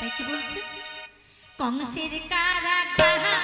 তাই কি বলছে? কংসের কারা কাহা